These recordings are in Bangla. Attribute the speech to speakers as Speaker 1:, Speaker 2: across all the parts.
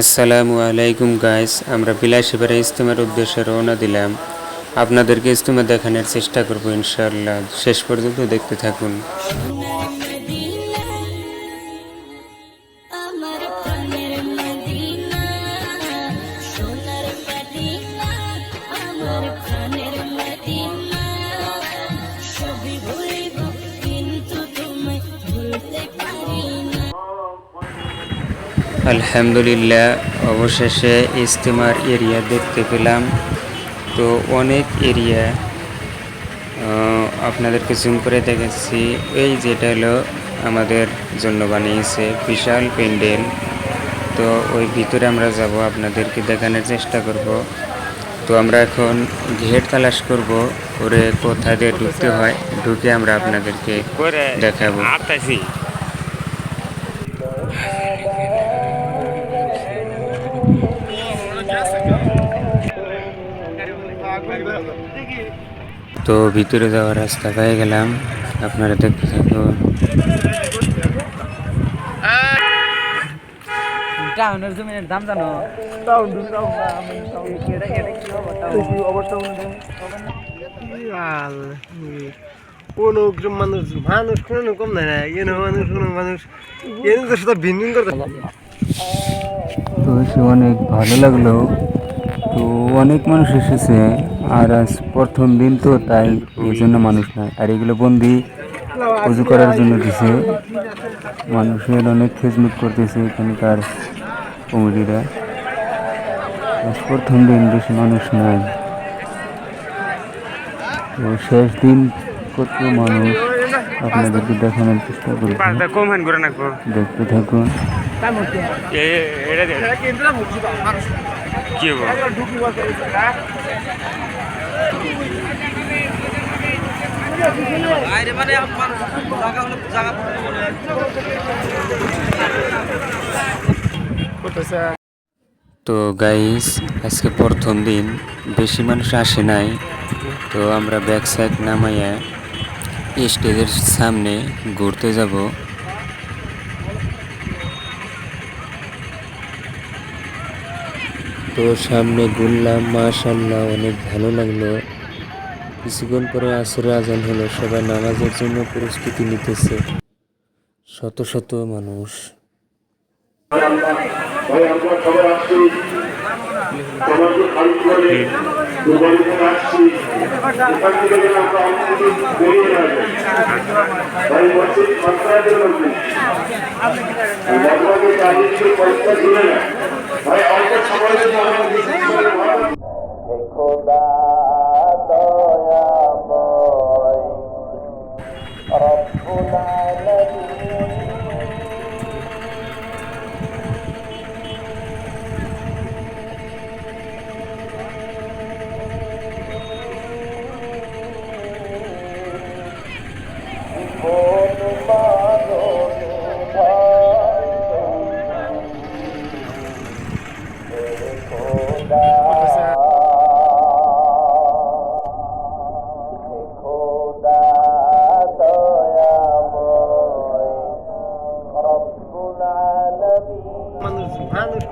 Speaker 1: আসসালামু আলাইকুম গাইস, আমরা বিলাসীপাড়া ইজতেমার উদ্দেশ্যে রওনা দিলাম। আপনাদেরকে ইজতেমা দেখানোর চেষ্টা করব ইনশাআল্লাহ। শেষ পর্যন্ত দেখতে থাকুন। আলহামদুলিল্লাহ অবশেষে ইস্তেমার এরিয়া দেখতে পেলাম। তো অনেক এরিয়া আপনাদেরকে জুম করে দেখাচ্ছি এই যেটা হলো আমাদের জন্য বানিয়েছে বিশাল প্যান্ডেল। তো ওই ভিতরে আমরা যাব আপনাদেরকে দেখানোর চেষ্টা করব। তো আমরা এখন ঘেট তালাশ করব করে কোথা দিয়ে ঢুকতে হয় ঢুকে আমরা আপনাদেরকে দেখাবো। তো ভিতরে যাওয়ার রাস্তা পেয়ে গেলাম। আপনারা দেখতে থাকুন।
Speaker 2: টাউনের দাম জানো?
Speaker 3: কোন মানুষ মানুষ কোন কম নাই না এন মানুষ কোন মানুষ। এন তো ভিন্ন করতে
Speaker 1: তো সে অনেক ভালো লাগল। তো অনেক মানুষ এসেছে আর আজ প্রথম দিন তো তাই এই জন্য মানুষ নাই। আর এগুলো বন্দি উজু করার জন্য দিছে। মানুষের অনেক খেজমত করতেছে এখানকার কমিটিরা। আজ প্রথম দিন বেশি মানুষ নাই। তো শেষ দিন কত মানুষ আপনাদেরকে দেখানোর চেষ্টা করব দেখতে
Speaker 4: হ্যান দে কি হব
Speaker 1: তো গাইস আজকে প্রথম দিন বেশি মানুষ আসে নাই। তো আমরা ব্যাক সাইড নামাইয়া স্টেজের সামনে ঘুরতে যাব। তো সামনে ঘুরলাম মাশাল্লাহ অনেক ভালো লাগল। কিছুক্ষণ পরে আসরে আজান হলো, সবাই নামাজের জন্য প্রস্তুতি নিতেছে। শত শত মানুষ।
Speaker 5: আমরা অল্প সময়ের জন্য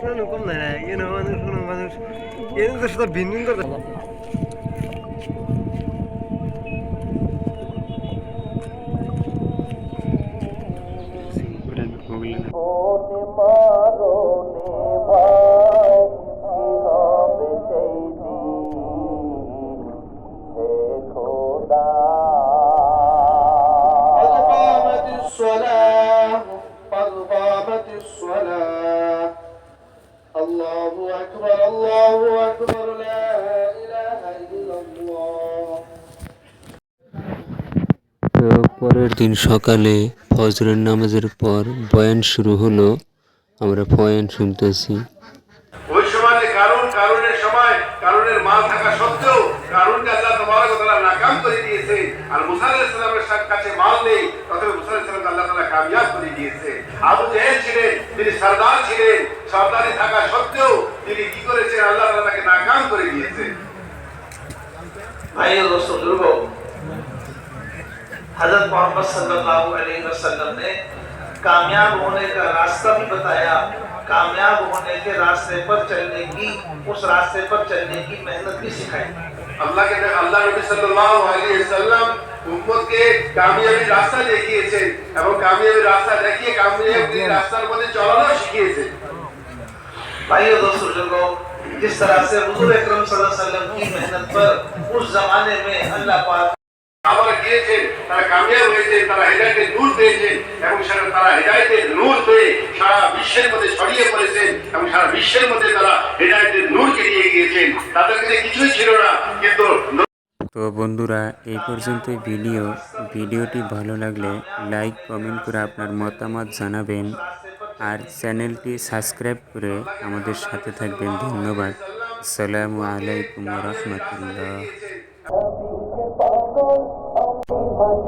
Speaker 3: মানুষ কোন কম নাই না এন মানুষ কোন মানুষ এন তো শুধু ভিন্ন ভিন্ন করতে
Speaker 5: قد
Speaker 1: পরের দিন সকালে ফজরের নামাজের পর বয়ান শুরু হলো। আমরা বয়ান শুনতেছি।
Speaker 5: ওই সময় কারণ কারণের সময় কারণের থাকা সত্ত্বেও আল্লাহ নাকাম করে দিয়েছে। আর কাছে মাল নেই তথাপি আল্লাহ কামিয়াব করে দিয়েছে। আবু ছিলেন তিনি সর্দার ছিলেন থাকা সত্ত্বেও তিনি কি করেছেন? আল্লাহ তাকে নাকাম করে দিয়েছে।
Speaker 6: দোস্ত हजरत मोहम्मद सल्लल्लाहु अलैहि वसल्लम ने कामयाब होने का रास्ता भी बताया कामयाब होने के रास्ते पर चलने की उस रास्ते पर चलने की मेहनत भी सिखाई
Speaker 5: আল্লাহ কে আল্লাহ নবী সাল্লাল্লাহু আলাইহি ওয়াসাল্লাম উম্মতকে কামিয়াবির রাস্তা দেখিয়েছেন এবং কামিয়াবির রাস্তা দেখিয়ে কামিয়াবির রাস্তার মধ্যে চলানো শিখিয়েছেন
Speaker 6: भाइयों दोस्तों बुजुर्गों जिस तरह से हुजूर अकरम सल्लल्लाहु अलैहि वसल्लम की मेहनत पर उस जमाने में अल्लाह पाक
Speaker 5: গিয়েছেন তারা কামিয়াব হয়েছেন তারা হেদায়তের নূর পেয়েছেন এবং সেটা তারা হেদায়তের নূর পেয়ে সারা বিশ্বের মধ্যে ছড়িয়ে পড়েছেন এবং সারা বিশ্বের মধ্যে তারা হেদায়তের নূরকে নিয়ে গিয়েছেন। তাদের কাছে কিছুই ছিল না কিন্তু
Speaker 1: তো বন্ধুরা এই পর্যন্তই ভিডিও। ভিডিওটি ভালো লাগলে লাইক কমেন্ট করে আপনার মতামত জানাবেন আর চ্যানেলটি সাবস্ক্রাইব করে আমাদের সাথে থাকবেন। ধন্যবাদ। আসসালামু আলাইকুম রহমতুল্লাহ।
Speaker 7: আমি